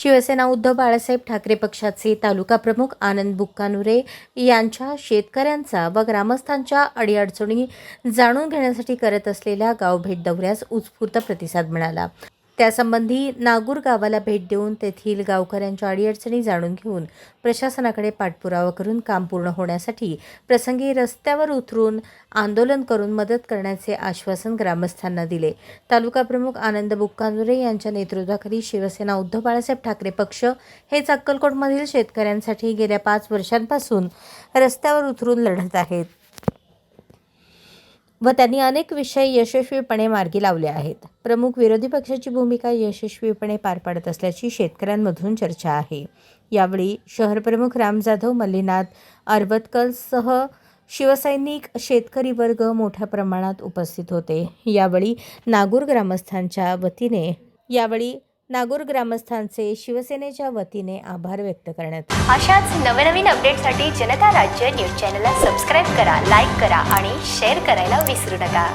शिवसेना उद्धव बाळासाहेब ठाकरे पक्षाचे तालुका प्रमुख आनंद बुक्कानुरे यांच्या शेतकऱ्यांचा व ग्रामस्थांच्या अडीअडचणी जाणून घेण्यासाठी करत असलेल्या गावभेट दौऱ्यास उत्स्फूर्त प्रतिसाद मिळाला. त्यासंबंधी नागूर गावाला भेट देऊन तेथील गावकऱ्यांच्या अडीअडचणी जाणून घेऊन प्रशासनाकडे पाठपुरावा करून काम पूर्ण होण्यासाठी प्रसंगी रस्त्यावर उतरून आंदोलन करून मदत करण्याचे आश्वासन ग्रामस्थांना दिले. तालुका प्रमुख आनंद बुक्कानुरे यांच्या नेतृत्वाखाली शिवसेना उद्धव बाळासाहेब ठाकरे पक्ष हेच अक्कलकोटमधील शेतकऱ्यांसाठी गेल्या पाच वर्षांपासून रस्त्यावर उतरून लढत आहेत. व त्यांनी अनेक विषय यशस्वीपणे मार्गी लावले आहेत. प्रमुख विरोधी पक्षाची भूमिका यशस्वीपणे पार पाडत असल्याची शेतकऱ्यांमधून चर्चा आहे. यावेळी शहरप्रमुख राम जाधव मल्लीनाथ अरबतकरसह शिवसैनिक शेतकरी वर्ग मोठ्या प्रमाणात उपस्थित होते. यावेळी नागूर ग्रामस्थांच्या वतीने यावेळी नागूर ग्रामस्थांचे शिवसेनेच्या वतीने आभार व्यक्त करण्यात अशाच नवनवीन अपडेटसाठी जनता राज्य न्यूज चॅनलला सबस्क्राईब करा लाईक करा आणि शेअर करायला विसरू नका.